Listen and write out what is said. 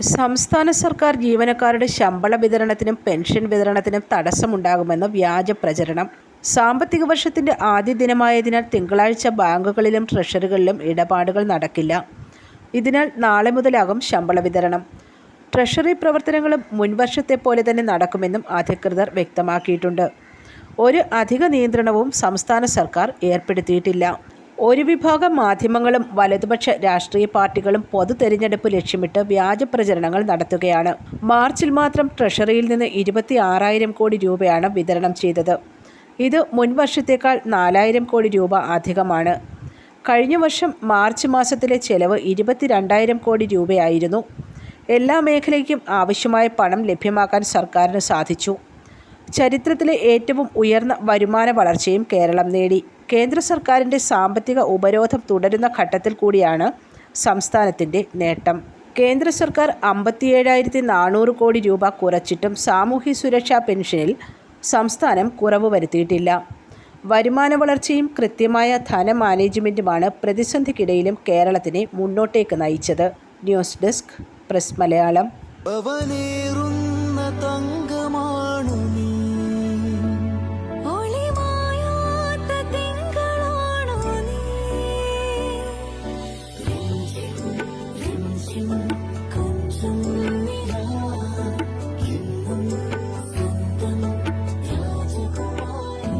സംസ്ഥാന സർക്കാർ ജീവനക്കാരുടെ ശമ്പള വിതരണത്തിനും പെൻഷൻ വിതരണത്തിനും തടസ്സമുണ്ടാകുമെന്ന് വ്യാജ പ്രചരണം. സാമ്പത്തിക വർഷത്തിന്റെ ആദ്യ ദിനമായതിനാൽ തിങ്കളാഴ്ച ബാങ്കുകളിലും ട്രഷറികളിലും ഇടപാടുകൾ നടക്കില്ല. ഇതിനാൽ നാളെ മുതലാകും ശമ്പള വിതരണം. ട്രഷറി പ്രവർത്തനങ്ങളും മുൻവർഷത്തെ പോലെ തന്നെ നടക്കുമെന്നും അധികൃതർ വ്യക്തമാക്കിയിട്ടുണ്ട്. ഒരു അധിക നിയന്ത്രണവും സംസ്ഥാന സർക്കാർ ഏർപ്പെടുത്തിയിട്ടില്ല. ഒരു വിഭാഗം മാധ്യമങ്ങളും വലതുപക്ഷ രാഷ്ട്രീയ പാർട്ടികളും പൊതു തെരഞ്ഞെടുപ്പ് ലക്ഷ്യമിട്ട് വ്യാജ പ്രചരണങ്ങൾ നടത്തുകയാണ്. മാർച്ചിൽ മാത്രം ട്രഷറിയിൽ നിന്ന് ഇരുപത്തി ആറായിരം കോടി രൂപയാണ് വിതരണം ചെയ്തത്. ഇത് മുൻവർഷത്തേക്കാൾ നാലായിരം കോടി രൂപ അധികമാണ്. കഴിഞ്ഞ വർഷം മാർച്ച് മാസത്തിലെ ചെലവ് ഇരുപത്തിരണ്ടായിരം കോടി രൂപയായിരുന്നു. എല്ലാ മേഖലയ്ക്കും ആവശ്യമായ പണം ലഭ്യമാക്കാൻ സർക്കാരിന് സാധിച്ചു. ചരിത്രത്തിലെ ഏറ്റവും ഉയർന്ന വരുമാന വളർച്ചയും കേരളം നേടി. കേന്ദ്ര സർക്കാരിന്റെ സാമ്പത്തിക ഉപരോധം തുടരുന്ന ഘട്ടത്തിൽ കൂടിയാണ് സംസ്ഥാനത്തിന്റെ നേട്ടം. കേന്ദ്ര സർക്കാർ അമ്പത്തിയേഴായിരത്തി നാനൂറ് കോടി രൂപ കുറച്ചിട്ടും സാമൂഹ്യ സുരക്ഷാ പെൻഷനിൽ സംസ്ഥാനം കുറവ് വരുത്തിയിട്ടില്ല. വരുമാന വളർച്ചയും കൃത്യമായ ധന മാനേജ്മെന്റുമാണ് പ്രതിസന്ധിക്കിടയിലും കേരളത്തിനെ മുന്നോട്ടേക്ക് നയിച്ചത്. News desk press Malayalam.